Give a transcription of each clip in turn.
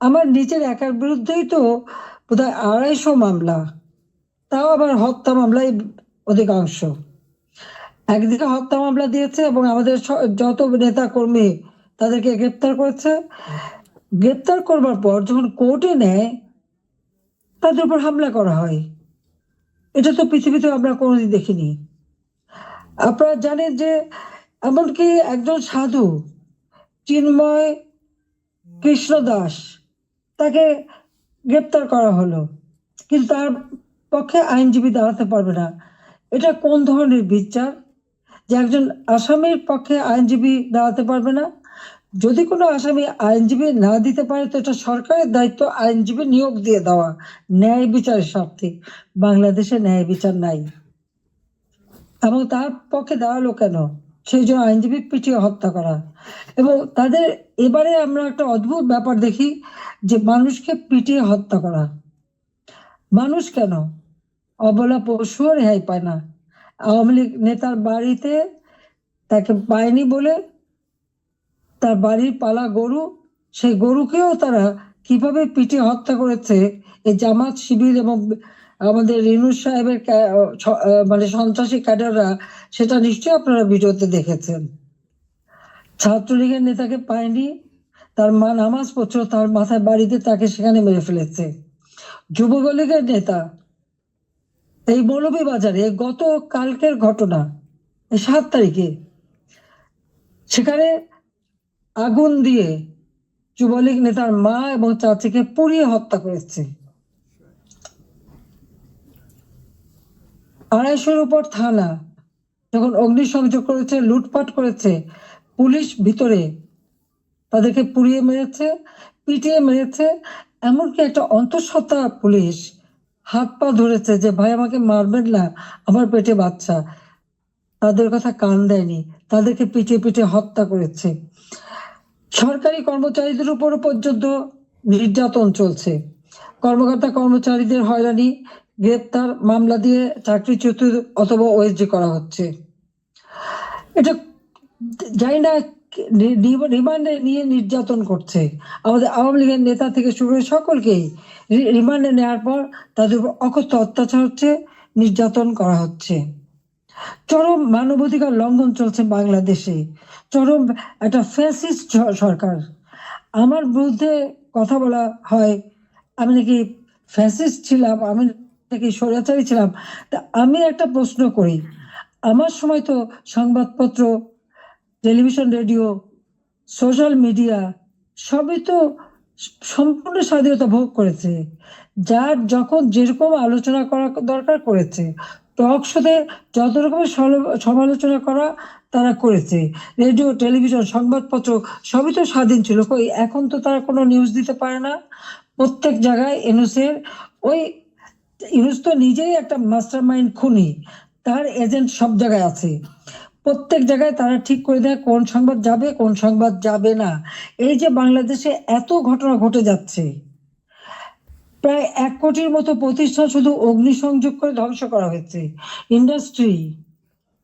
আমার নিজের একার বিরুদ্ধেই তো বোধহয় আড়াইশো মামলা, তাও আবার হত্যা মামলাই অধিকাংশ। একদিকে হত্যা মামলা দিয়েছে এবং আমাদের যত নেতা কর্মী তাদেরকে গ্রেপ্তার করেছে। গ্রেপ্তার করবার পর যখন কোর্টে নেয়, তাদের উপর হামলা করা হয়। এটা তো পৃথিবীতে আমরা কোনোদিন দেখিনি। আপনারা জানেন যে, এমনকি একজন সাধু, চিন্ময় কৃষ্ণ দাস তাকে গ্রেপ্তার করা হলো। কিন্তু তার পক্ষে আইনজীবী দাঁড়াতে পারবে না। এটা কোন ধরনের বিচার? যে একজন আসামির পক্ষে আইনজীবী দাঁড়াতে পারবে না? যদি কোনো আসামি আইনজীবী না দিতে পারে, তো এটা সরকারের দায়িত্ব, আইনজীবী নিয়োগ দিয়ে দেওয়া। ন্যায় বিচারের স্বার্থে। বাংলাদেশে ন্যায় বিচার নাই। এবং তার পক্ষে দাঁড়াল কেন? সেই জন্য আইনজীবী পিটিয়ে হত্যা করা এবং তাদের এবারে আমরা একটা অদ্ভুত ব্যাপার দেখি যে মানুষকে পিটিয়ে হত্যা করা মানুষ কেন? অবলা পশুও রেহাই পায় না। আওয়ামী লীগ নেতার বাড়িতে তাকে পায়নি বলে তার বাড়ির পালা গরু, সেই গরুকেও তারা কীভাবে পিটিয়ে হত্যা করেছে জামাত শিবির এবং আমাদের রিনুস সাহেবের মানে সন্ত্রাসী ক্যাডাররা সেটা নিশ্চয়ই আপনারা ভিডিওতে দেখেছেন। ছাত্রলীগের নেতাকে পায়নি, তার মা নামাজ পড়ছিল তার মাথায় বাড়িতে তাকে সেখানে মেরে ফেলেছে। যুবলীগের নেতা, এই মৌলভী বাজারে গত কালকের ঘটনা, এই সাত তারিখে, সেখানে আগুন দিয়ে যুবলীগ নেতার মা এবং চাচিকে পুড়িয়ে হত্যা করেছে। আড়াইশোর উপর থানা যখন অগ্নিসংযোগ করেছে, লুটপাট করেছে, পুলিশ ভিতরে তাদেরকে পুড়িয়ে মেরেছে, পিটিয়ে মেরেছে, এমনকি একটা অন্তঃসত্ত্বা পুলিশ হাত পা ধরেছে যে, ভাই, আমাকে মারবেন না, আমার পেটে বাচ্চা। তাদের কথা কান দেয়নি, তাদেরকে পিটিয়ে পিটিয়ে হত্যা করেছে। সরকারি কর্মচারীদের উপরও পর্যন্ত নির্যাতন চলছে। কর্মকর্তা কর্মচারীদের হয়রানি গ্রেপ্তার মামলা দিয়ে চাকরিচ্যুত অথবা ওএসডি করা হচ্ছে। এটা জানি না রিমান্ডে নিয়ে নির্যাতন করছে। আমাদের আওয়ামী লীগের নেতা থেকে শুরু করে সকলকেই রিমান্ডে নেওয়ার পর তাদের উপর অকথ্য অত্যাচার হচ্ছে, নির্যাতন করা হচ্ছে। চরম মানবাধিকার লঙ্ঘন চলছে বাংলাদেশে। চরম একটা ফ্যাসিস্ট সরকার। আমার বিরুদ্ধে কথা বলা হয়, আমি নাকি ফ্যাসিস্ট ছিলাম, আমি নাকি স্বৈরাচারী ছিলাম তা আমি একটা প্রশ্ন করি। আমার সময় তো সংবাদপত্র, টেলিভিশন, রেডিও, সোশ্যাল মিডিয়া সবই তো সম্পূর্ণ স্বাধীনতা ভোগ করেছে। যার যখন যেরকম আলোচনা করা দরকার করেছে, টক শোতে যত রকমের সমালোচনা করা তারা করেছে, রেডিও, টেলিভিশন, সংবাদপত্র সবই তো স্বাধীন ছিল। কই, এখন তো তারা কোনো নিউজ দিতে পারে না। প্রত্যেক জায়গায় এনুসের ওই ইউনুস তো নিজেই একটা মাস্টার মাইন্ড খুনি। তার এজেন্ট সব জায়গায় আছে। প্রত্যেক জায়গায় তারা ঠিক করে দেয় কোন সংবাদ যাবে, কোন সংবাদ যাবে না। এই যে বাংলাদেশে এত ঘটনা ঘটে যাচ্ছে। প্রায় এক কোটির মতো প্রতিষ্ঠান শুধু অগ্নিসংযোগ করে ধ্বংস করা হয়েছে। Industry,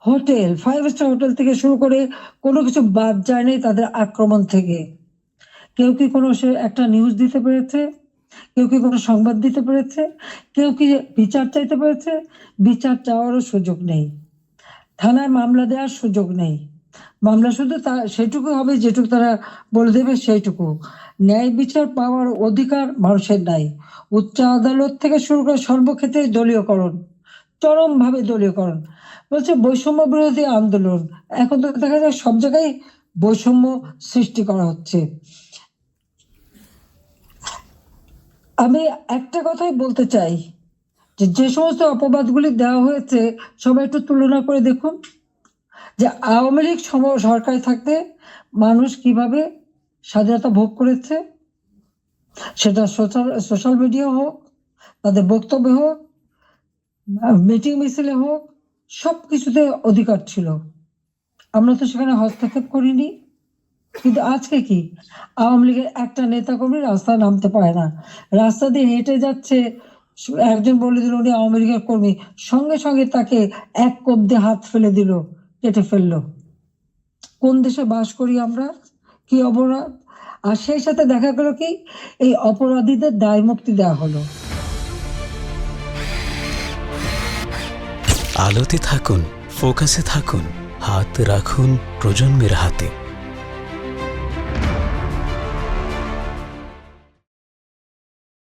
hotel, five star hotel থেকে শুরু করে কোনো কিছু বাদ যায়নি তাদের আক্রমণ থেকে। কেউ কি কোনো সে একটা নিউজ দিতে পেরেছে? কেউ কি কোনো সংবাদ দিতে পেরেছে? কেউ কি বিচার চাইতে পেরেছে? বিচার চাওয়ারও সুযোগ নেই। থানায় মামলা দেওয়ার সুযোগ নেই। মামলা শুধু তা, সেটুকু হবে যেটুকু তারা বলে দেবে সেইটুকু। ন্যায় বিচার পাওয়ার অধিকার মানুষের নাই। উচ্চ আদালত থেকে শুরু করে সর্বক্ষেত্রে দলীয়করণ, চরমভাবে দলীয়করণ। বলছে বৈষম্য বিরোধী আন্দোলন। এখন তো দেখা যায় সব জায়গায় বৈষম্য সৃষ্টি করা হচ্ছে। আমি একটা কথাই বলতে চাই যে যে সমস্ত অপবাদগুলি দেওয়া হয়েছে, সবাই একটু তুলনা করে দেখুন। যে আওয়ামী লীগ সরকারে থাকতে মানুষ কীভাবে স্বাধীনতা ভোগ করেছে, সেটা সোশ্যাল সোশ্যাল মিডিয়া হোক, তাদের বক্তব্য হোক, মিটিং মিছিলে হোক সব কিছুতে অধিকার ছিল। আমরা তো সেখানে হস্তক্ষেপ করিনি। কিন্তু আজকে কি? আওয়ামী লীগের একটা নেতা কর্মী রাস্তায় নামতে পারে না। রাস্তা দিয়ে হেঁটে যাচ্ছে একজন বলে দিল উনি আওয়ামী লীগের কর্মী। সঙ্গে সঙ্গে তাকে এক কোপ দিয়ে হাত ফেলে দিল, কেটে ফেলল। কোন দেশে বাস করি আমরা? কি অপরাধ? আর সেই সাথে দেখা গেল কি, এই অপরাধীদের দায় মুক্তি দেওয়া হলো। আলোতে থাকুন, ফোকাসে থাকুন, হাত রাখুন প্রজন্মের হাতে।